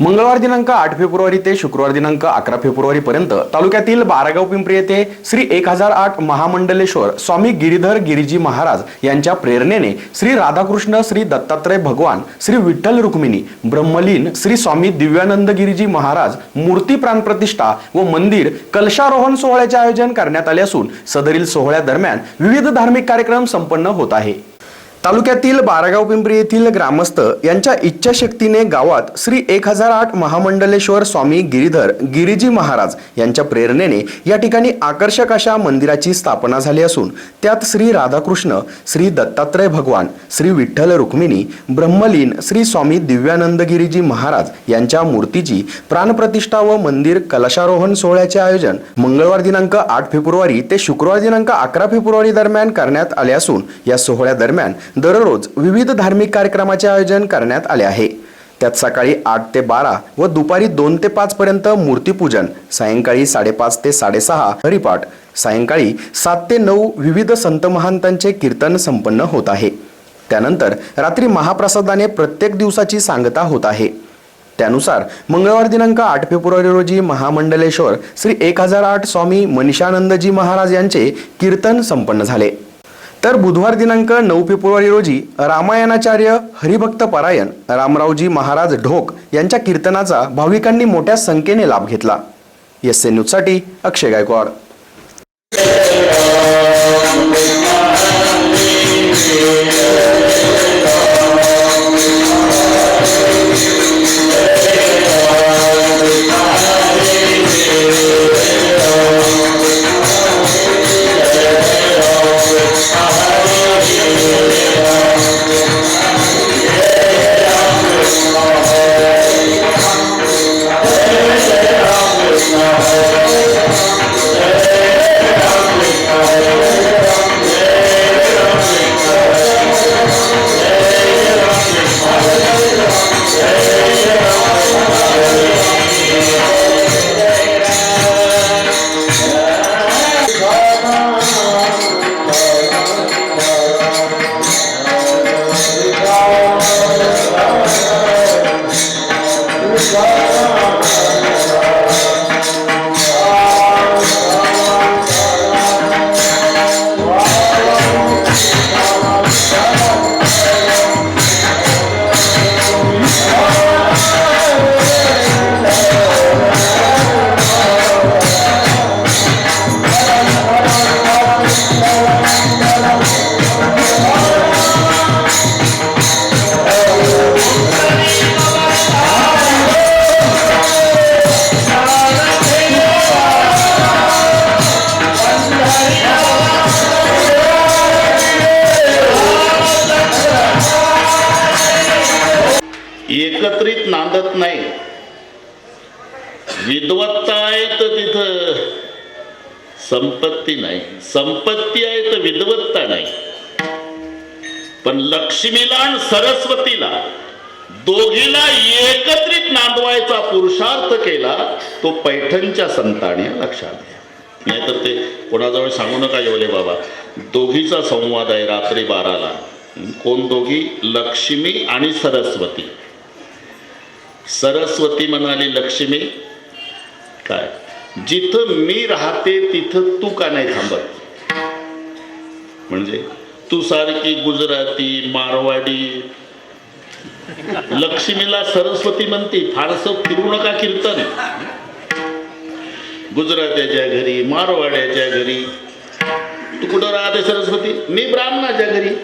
मंगळवार दिनांक आठ फेब्रुवारी ते शुक्रवार दिनांक अकरा फेब्रुवारी पर्यंत तालुक्यातील बारागाव पिंपरी येथे श्री एक हजार आठ महामंडलेश्वर स्वामी गिरीधर गिरीजी महाराज यांच्या प्रेरणेने श्री राधाकृष्ण श्री दत्तात्रय भगवान श्री विठ्ठल रुक्मिणी ब्रह्मलीन श्री स्वामी दिव्यानंद गिरीजी महाराज मूर्ती प्राणप्रतिष्ठा व मंदिर कलशारोहण सोहळ्याचे आयोजन करण्यात आले असून सदरील सोहळ्यादरम्यान विविध धार्मिक कार्यक्रम संपन्न होत आहे. तालुक्यातील बारागाव पिंपरी येथील ग्रामस्थ यांच्या इच्छाशक्तीने गावात श्री एक हजार आठ महामंडलेश्वर स्वामी गिरीधर गिरीजी महाराज यांच्या प्रेरणेने या ठिकाणी आकर्षक अशा मंदिराची स्थापना झाली असून त्यात श्री राधाकृष्ण श्री दत्तात्रय भगवान श्री विठ्ठल रुक्मिणी ब्रह्मलीन श्री स्वामी दिव्यानंद गिरीजी महाराज यांच्या मूर्तीची प्राणप्रतिष्ठा व मंदिर कलशारोहण सोहळ्याचे आयोजन मंगळवार दिनांक आठ फेब्रुवारी ते शुक्रवार दिनांक अकरा फेब्रुवारी दरम्यान करण्यात आले असून या सोहळ्यादरम्यान दररोज विविध धार्मिक कार्यक्रमाचे आयोजन करण्यात आले आहे. त्यात सकाळी आठ ते बारा व दुपारी दोन ते पाच पर्यंत मूर्तीपूजन सायंकाळी साडेपाच ते साडेसहा हरिपाठ सायंकाळी सात ते नऊ विविध संत महंतांचे कीर्तन संपन्न होत आहे. त्यानंतर रात्री महाप्रसादाने प्रत्येक दिवसाची सांगता होत आहे. त्यानुसार मंगळवार दिनांक आठ फेब्रुवारी रोजी महामंडलेश्वर श्री एक हजार आठ स्वामी मनीषानंदजी महाराज यांचे कीर्तन संपन्न झाले. तर बुधवार दिनांक नऊ फेब्रुवारी रोजी रामायणाचार्य हरिभक्त परायण रामरावजी महाराज ढोक यांच्या कीर्तनाचा भाविकांनी मोठ्या संख्येने लाभ घेतला. एस एन न्यूजसाठी अक्षय गायकवाड. एकत्रित नांदत नाही. विद्वत्ता आहे तर तिथं संपत्ती नाही. संपत्ती आहे तर विद्वत्ता नाही. पण लक्ष्मीला आणि सरस्वतीला दोघीला एकत्रित नांदवायचा पुरुषार्थ केला तो पैठणच्या संताने लक्षात घ्या. नाहीतर ते कोणाजवळ सांगू नका येवले बाबा. दोघीचा संवाद आहे रात्री बाराला. कोण दोघी? लक्ष्मी आणि सरस्वती. सरस्वती म्हणाली लक्ष्मी काय? जिथं मी राहते तिथं तू का नाही थांबत? म्हणजे तू सारखी गुजराती मारवाडी. लक्ष्मीला सरस्वती म्हणते फारसं फिरू नका कीर्तन. गुजरात्याच्या घरी मारवाड्याच्या घरी तू कुठं राहते सरस्वती? मी ब्राह्मणाच्या घरी.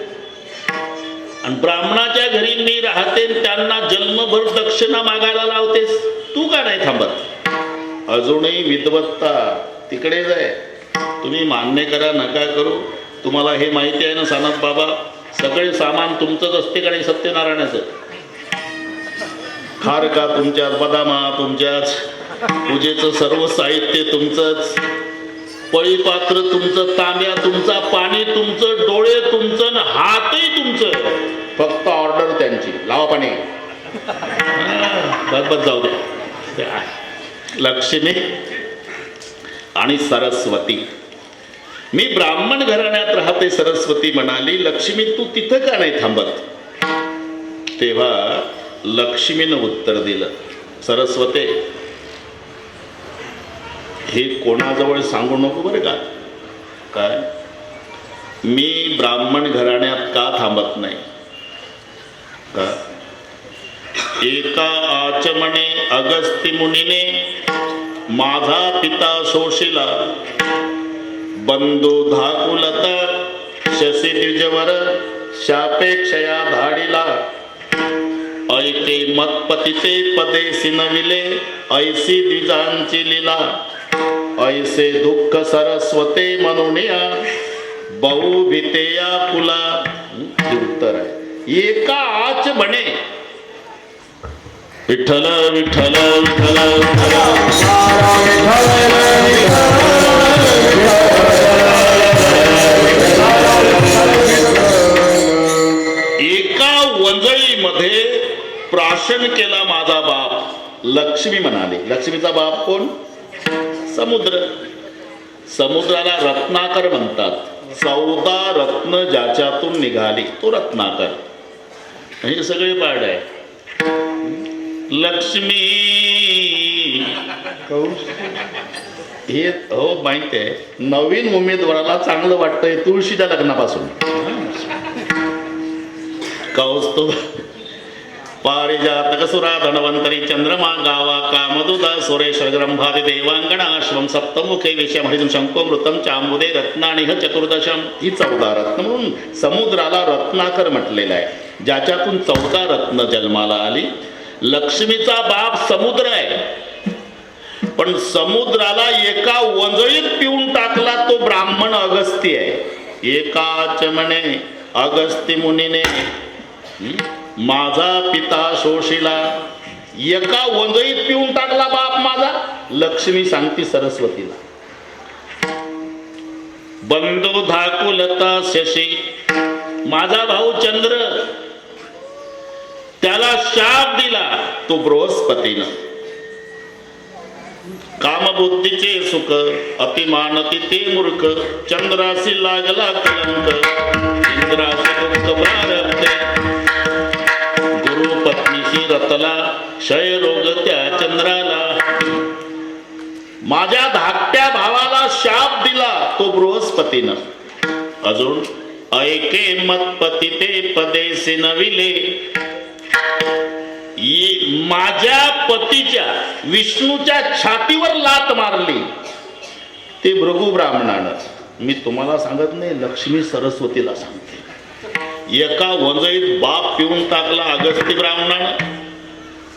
ब्राह्मणाच्या घरी मी राहते त्यांना जन्मभर दक्षिणा मागायला लावतेस. तू का नाही थांबत? अजूनही विद्वत्ता तिकडेच आहे. तुम्ही मान्य करा नका करू. तुम्हाला हे माहिती आहे ना सानप बाबा? सगळे सामान तुमचंच असते का नाही सत्यनारायणाचं? खार का तुमच्याच बदामा तुमच्याच पूजेचं सर्व साहित्य तुमचंच? पळीपात्र तुमचं तांब्या तुमचा पाणी तुमचं डोळे तुमचं हातही तुमचं. फक्त ऑर्डर त्यांची. लावा पाणी. बस जाऊ दे लक्ष्मी आणि सरस्वती. मी ब्राह्मण घराण्यात राहते सरस्वती म्हणाली लक्ष्मी तू तिथं का नाही थांबत? तेव्हा लक्ष्मीनं उत्तर दिलं सरस्वते हे कोणाजवळ सांगू नको बरं का? काय? मी ब्राह्मण घराण्यात का थांबत नाही? का? एका आचमणे अगस्ती मुनीने माझा पिता शोषिला. बंधू धाकुलता शशी द्विजवर शापेक्षया धाडिला. ऐके मतपतीचे पदे सिनविले ऐसी द्विजांची लीला. ऐसे दुःख सरस्वते म्हणूनिया बहु भीतेया कुला। उत्तर आहे. एका आच म्हणे. विठ्ठल विठ्ठल विठ्ठल विठ्ठल. एका वंजळीमध्ये प्राशन केला माझा बाप. लक्ष्मी म्हणाले. लक्ष्मीचा बाप कोण? समुद्र. समुद्राला रत्नाकर म्हणतात. चौदा रत्न ज्याच्यातून निघाली तो रत्नाकर. हे सगळे पाड आहे. लक्ष्मी. हे हो माहिती आहे. नवीन उमेदवाराला चांगलं वाटतंय तुळशीच्या लग्नापासून. कौस्तुभ. पारिजातक सुरा धनवंतरी चंद्रमा गावा कामदुदा सुरेश ग्रंभादि देवांगणाश्वम सप्तमुखे विषम हरिम शंकोमृतम चांबुदे रत्नानिह चतुर्दशम ही चौदा रत्न म्हणून समुद्राला रत्नाकर म्हटलेलं आहे. ज्याच्यातून चौदा रत्न जन्माला आली. लक्ष्मीचा बाप समुद्र आहे. पण समुद्राला एका वंजळीत पिऊन टाकला तो ब्राह्मण अगस्ती आहे. एकाच म्हणे अगस्ती मुनीने. माझा पिता शोषिला एका वंजईत पिऊन टाकला बाप माझा लक्ष्मी सांगती सरस्वतीला. बंधू धाकुलता शशी माझा भाऊ चंद्र त्याला शाप दिला तो बृहस्पतीनं कामबुद्धीचे सुख अतिमानती ते मूर्ख चंद्राशी लागला कलंक इंद्रासी पत्नीशी रतला क्षय रोग त्या चंद्राला. माझ्या धाकट्या भावाला शाप दिला तो बृहस्पतीनं. अजून ऐके मतपती ते पदेसी नविले माझ्या पतीच्या विष्णूच्या छातीवर लात मारली. ते भृगु ब्राह्मणानं. मी तुम्हाला सांगत नाही लक्ष्मी सरस्वतीला सांगते. एका वंजळीत बाप पिऊन टाकला अगस्ती ब्राह्मणानं.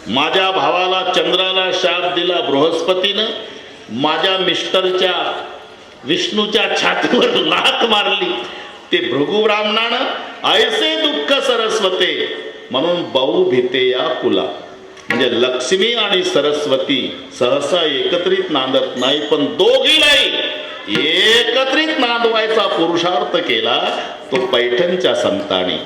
माझ्या भावाला चंद्राला शाप दिला बृहस्पतीनं माझ्या मिस्टरच्या विष्णूच्या छातीवर लात मारली. ते भृगु ब्राह्मणानं ऐसे दुःख सरस्वते म्हणून बहु भीते या कुला. म्हणजे लक्ष्मी आणि सरस्वती सहसा एकत्रित नांदत नाही पण दोघीलाही एकत्रित नांदवायचा पुरुषार्थ केला तो पैठणच्या संतांनी.